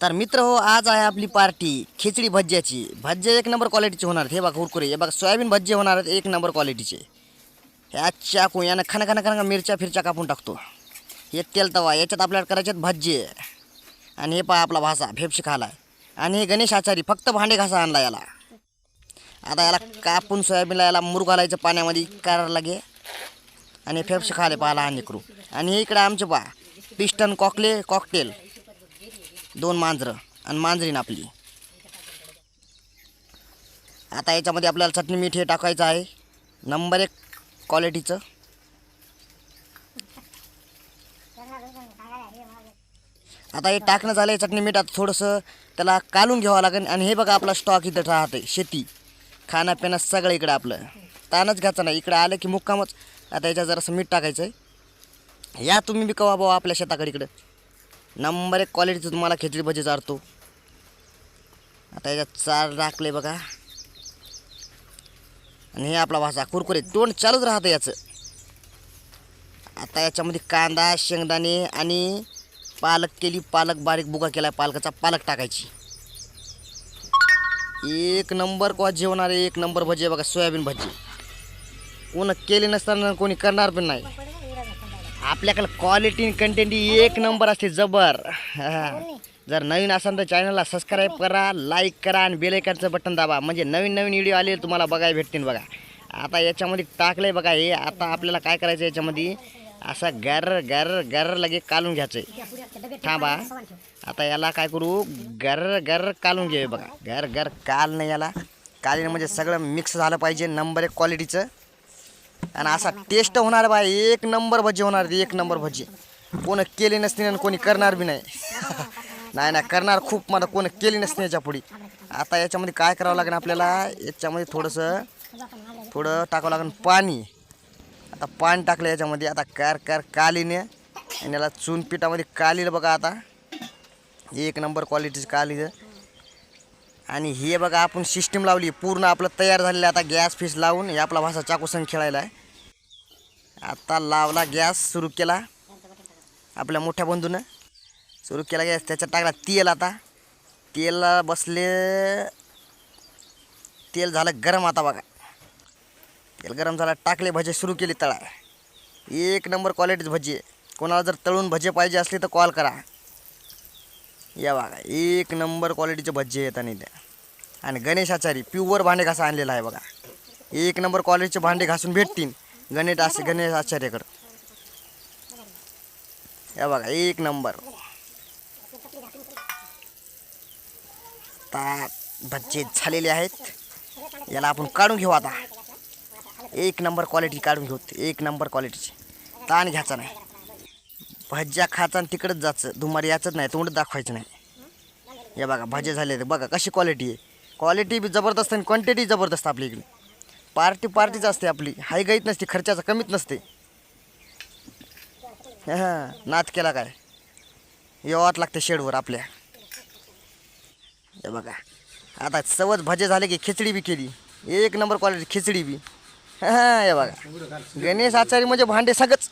तर मित्र हो आज आहे आपली पार्टी खिचडी भज्ज्याची. भज्जे एक नंबर क्वालिटीचे होणार आहेत. हे बघा कुरकुरे हे बघा सोयाबीन भज्जे होणार आहेत एक नंबर क्वालिटीचे ह्या चाकू यानं खाना खाना खाना मिरच्या फिरच्या कापून टाकतो. हे तेल तवा याच्यात आपल्याला करायचे आहेत भज्जे. आणि हे पहा आपला भासा भेपशी खाला आणि हे गणेश आचारी फक्त भांडे घासा आणला याला. आता याला कापून सोयाबीनला याला मूर घालायचं पाण्यामध्ये करायला लागे. आणि फेपशी खाले पाहायला लहान लेकरू आणि हे इकडे आमचे पहा पिस्टन कॉकले कॉकटेल. दोन मांजरं आणि मांजरीन आपली. आता याच्यामध्ये आपल्याला चटणी मीठ हे टाकायचं आहे. नंबर एक क्वालिटीचं. आता हे टाकणं झालं आहे चटणी मीठ. आता थोडंसं त्याला कालून घ्यावं लागेल. आणि हे बघा आपला स्टॉक इथं राहते शेती. खाणं सगळं इकडं आपलं. ताणच घ्यायचं नाही. इकडं आलं की मुक्कामच. आता याच्यात जरासं मीठ टाकायचं आहे या तुम्ही बी कवा भाऊ आपल्या शेताकडे इकडं. नंबर एक क्वालिटीचं तुम्हाला खिचडी भजी चारतो. आता याच्यात चार टाकले बघा. आणि हे आपला भाषा कुरकुरे तोंड चालूच राहतं याचं. आता याच्यामध्ये कांदा शेंगदाणे आणि पालक केली पालक बारीक बुगा केला पालकाचा पालक टाकायची. एक नंबर को जेवणार एक नंबर भजी आहे बघा सोयाबीन भजी. कोण केली नसताना कोणी करणार पण नाही. आपल्याकडे क्वालिटी कंटेंट एक नंबर असते जबर. हा. जर नवीन असाल तर चॅनलला सबस्क्राईब करा लाईक करा आणि बेलायकनचं बटन दाबा. म्हणजे नवीन नवीन व्हिडिओ आले तुम्हाला बघायला भेटतील बघा. आता याच्यामध्ये टाकलंय बघा हे. आता आपल्याला काय करायचं याच्यामध्ये? असं गर गर गर लगे कालून घ्यायचं आहे थांबा. आता याला काय करू? गर गर कालून घ्यावे बघा. गर गर काल नाही याला. कालीन म्हणजे सगळं मिक्स झालं पाहिजे. नंबर एक क्वालिटीचं आणि असा टेस्ट होणार बा एक नंबर भजी होणार एक नंबर भजी. कोण केली नसते आणि कोणी करणार बी नाही. नाही नाही करणार खूप. मला कोण केली नसते याच्यापुढे. आता याच्यामध्ये काय करावं लागेल आपल्याला? याच्यामध्ये थोडंसं थोडं टाकावं लागेल पाणी. आता पाणी टाकलं याच्यामध्ये. आता कार कार कालीने आणि याला चून पिठामध्ये कालीलं बघा आता. एक नंबर क्वालिटीचं कालीचं. आणि हे बघा आपण सिस्टीम लावली. पूर्ण आपलं तयार झालेलं आहे. आता गॅस फीस लावून हे आपला भाषा चाकूसन खेळायला आहे. आता लावला गॅस सुरू केला. आपल्या मोठ्या बंधूनं सुरू केला गॅस. त्याच्यात टाकला तेल आता. तेल बसले तेल झालं गरम आता बघा. तेल गरम झालं टाकले भजे सुरू केले तळा एक नंबर क्वालिटीच भजी आहे. कोणाला जर तळून भजे पाहिजे असले तर कॉल करा. या बघा एक नंबर क्वालिटीचे भज्जे आहेत आणि त्या आणि गणेशाचारी प्युअर भांडे घासा आणलेला आहे बघा. एक नंबर क्वालिटीचे भांडे घासून भेटतील. गणेश असे गणेश आचार्याकडं या बघा एक नंबर. आता भज्जे झालेले आहेत. याला आपण काढून घेऊ आता. एक नंबर क्वालिटी काढून घेऊ. एक नंबर क्वालिटीची ताण घ्यायचा नाही. भज्या खायचा आणि तिकडंच जायचं. धुमारी याचंच नाही तोंड दाखवायचं नाही. या बघा भजे झाले. बघा कशी क्वालिटी आहे. क्वालिटी बी जबरदस्त आणि क्वांटिटी जबरदस्त आपली इकडे. पार्टी पार्टीच असते आपली. हाय गाईत नसते खर्चाचं कमीच नसते. हां नाच केला काय? येवात लागते शेडवर आपल्या. हे बघा. आता सवत भजे झाले की खिचडी बी केली. एक नंबर क्वालिटी खिचडी बी. हां हे बघा. गणेश आचारी म्हणजे भांडे सगळंच.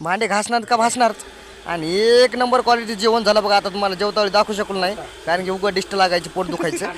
भांडे घासणार का भासणारच. आणि एक नंबर क्वालिटी जेवण झालं बघा आता तुम्हाला जेवतावेळी दाखवू शकलो नाही कारण की उघड डिस्ट लागायची पोट दुखायचं.